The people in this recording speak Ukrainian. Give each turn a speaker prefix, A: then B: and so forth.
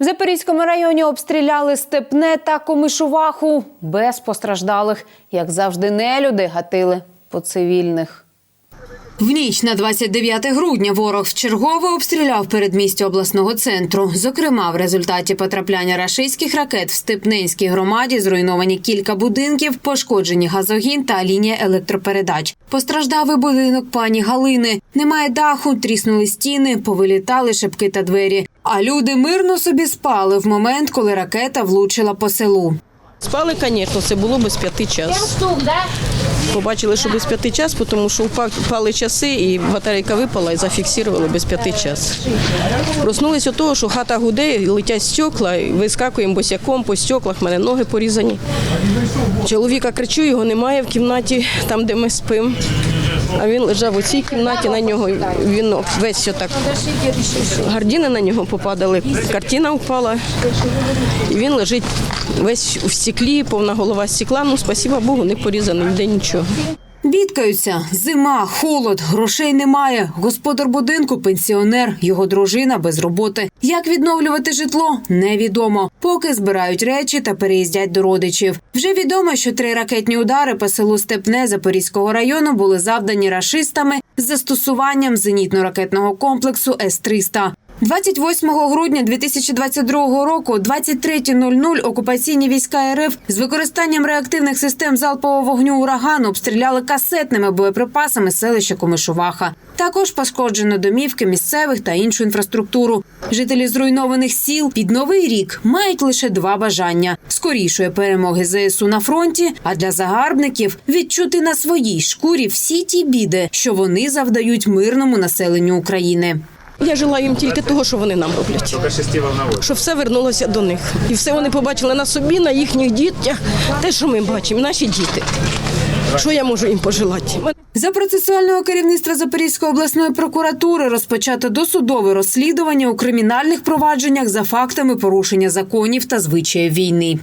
A: В Запорізькому районі обстріляли степне та комишуваху без постраждалих. Як завжди, нелюди гатили по цивільних. В ніч на 29 грудня ворог вчергово обстріляв передмістя обласного центру. Зокрема, в результаті потрапляння рашистських ракет в Степненській громаді зруйновані кілька будинків, пошкоджені газогін та лінія електропередач. Постраждав і будинок пані Галини. Немає даху, тріснули стіни, повилітали шибки та двері. А люди мирно собі спали в момент, коли ракета влучила по селу.
B: Спали, звісно, це було без п'яти час. Побачили, що без п'яти час, тому що впали часи і батарейка випала і зафіксували без п'яти час. Проснулися того, що хата гуде, летять стекла, вискакуємо босяком по стеклах, в мене ноги порізані. Чоловіка кричу, його немає в кімнаті, там, де ми спимо. А він лежав у цій кімнаті, на нього він весь отак. Гардіни на нього попадали, картина впала. І він лежить весь у стеклі, повна голова стекла. Ну, спасіба Богу, не порізаний ніде нічого.
A: Бідкаються, зима, холод, грошей немає. Господар будинку пенсіонер, його дружина без роботи. Як відновлювати житло, невідомо. Поки збирають речі та переїздять до родичів. Вже відомо, що три ракетні удари по селу Степне Запорізького району були завдані рашистами з застосуванням зенітно-ракетного комплексу С-300. 28 грудня 2022 року, 23.00 окупаційні війська РФ з використанням реактивних систем залпового вогню урагану обстріляли касетними боєприпасами селище Комишуваха. Також пошкоджено домівки місцевих та іншу інфраструктуру. Жителі зруйнованих сіл під новий рік мають лише два бажання: скорішої перемоги ЗСУ на фронті, а для загарбників відчути на своїй шкурі всі ті біди, що вони завдають мирному населенню України.
B: Я желаю їм тільки того, що вони нам роблять. Щоб все вернулося до них. І все вони побачили на собі, на їхніх дітях, те, що ми бачимо, наші діти. Що я можу їм пожелати?
A: За процесуального керівництва Запорізької обласної прокуратури розпочато досудове розслідування у кримінальних провадженнях за фактами порушення законів та звичаїв війни.